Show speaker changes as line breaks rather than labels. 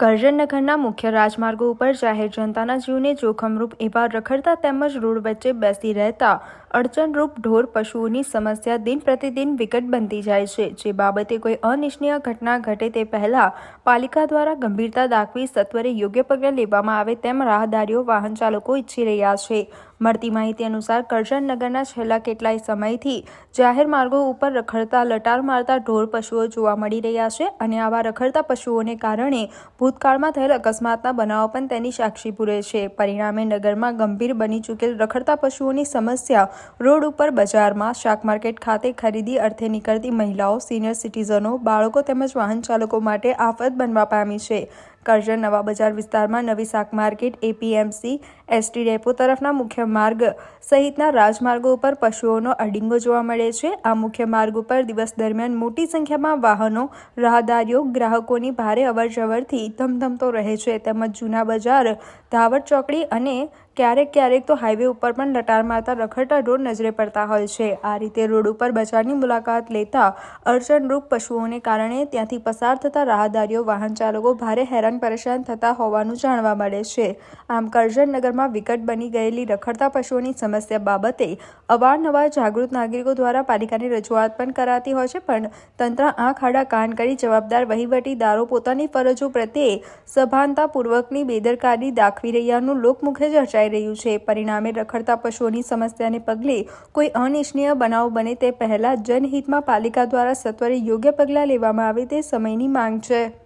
કરજણનગરના મુખ્ય રાજમાર્ગો ઉપર જાહેર જનતાના જીવને જોખમરૂપ એવા રખડતા તેમજ રોડ વચ્ચે બેસી રહેતા અડચણરૂપ ઢોર પશુઓની સમસ્યા દિન પ્રતિદિન વિકટ બનતી જાય છે. જે બાબતે કોઈ અનિચ્છનીય ઘટના ઘટે તે પહેલા પાલિકા દ્વારા ગંભીરતા દાખવી સત્વરે યોગ્ય પગલાં લેવામાં આવે તેમ રાહદારીઓ વાહન ચાલકો ઈચ્છી રહ્યા છે. મળતી માહિતી અનુસાર કરજણનગરના છેલ્લા કેટલાય સમયથી જાહેર માર્ગો ઉપર રખડતા, લટાર મારતા ઢોર પશુઓ જોવા મળી રહ્યા છે અને આવા રખડતા પશુઓને કારણે ભૂતકાળમાં થયેલ અકસ્માતના બનાવો પણ તેની સાક્ષી પૂરે છે. પરિણામે નગરમાં ગંભીર બની ચૂકેલ રખડતા પશુઓની સમસ્યા રોડ ઉપર બજારમાં, શાક માર્કેટ ખાતે ખરીદી અર્થે નીકળતી મહિલાઓ, સિનિયર સિટીઝનો, બાળકો તેમજ વાહન ચાલકો માટે આફત બનવા પામી છે. કરજણ નવા બજાર વિસ્તારમાં નવી શાક માર્કેટ, એપીએમસી, એસટી ડેપો તરફના મુખ્ય માર્ગ સહિતના રાજમાર્ગો ઉપર પશુઓનો અડિંગો જોવા મળે છે. આ મુખ્ય માર્ગ ઉપર દિવસ દરમિયાન મોટી સંખ્યામાં વાહનો, રાહદારીઓ ગ્રાહકોની ભારે અવરજવરથી ધમધમતો રહે છે. તેમજ જૂના બજાર, ધાવડ ચોકડી અને ક્યારેક ક્યારેક તો હાઈવે ઉપર પણ લટાર મારતા રખડતા ઢોર નજરે પડતા હોય છે. આ રીતે રોડ ઉપર બજારની મુલાકાત લેતા અડચણરૂપ પશુઓને કારણે ત્યાંથી પસાર થતા રાહદારીઓ, વાહન ચાલકો ભારે હેરાન પરેશાન થતા હોવાનું જાણવા મળે છે. આમ કરજણનગરમાં વિકટ બની ગયેલી રખડતા પશુઓની સમસ્યા બાબતે અવારનવાર જાગૃત નાગરિકો દ્વારા પાલિકાની રજૂઆત પણ કરાતી હોય છે, પણ તંત્ર આંખ આડા કાન કરી જવાબદાર વહીવટીદારો પોતાની ફરજો પ્રત્યે સભાનતાપૂર્વકની બેદરકારી દાખવી રહ્યાનું લોકમુખે ચર્ચાઈ રહ્યું છે. પરિણામે રખડતા પશુઓની સમસ્યાને પગલે કોઈ અનિચ્છનીય બનાવ બને તે પહેલા જનહિતમાં પાલિકા દ્વારા સત્વરે યોગ્ય પગલાં લેવામાં આવે તે સમયની માંગ છે.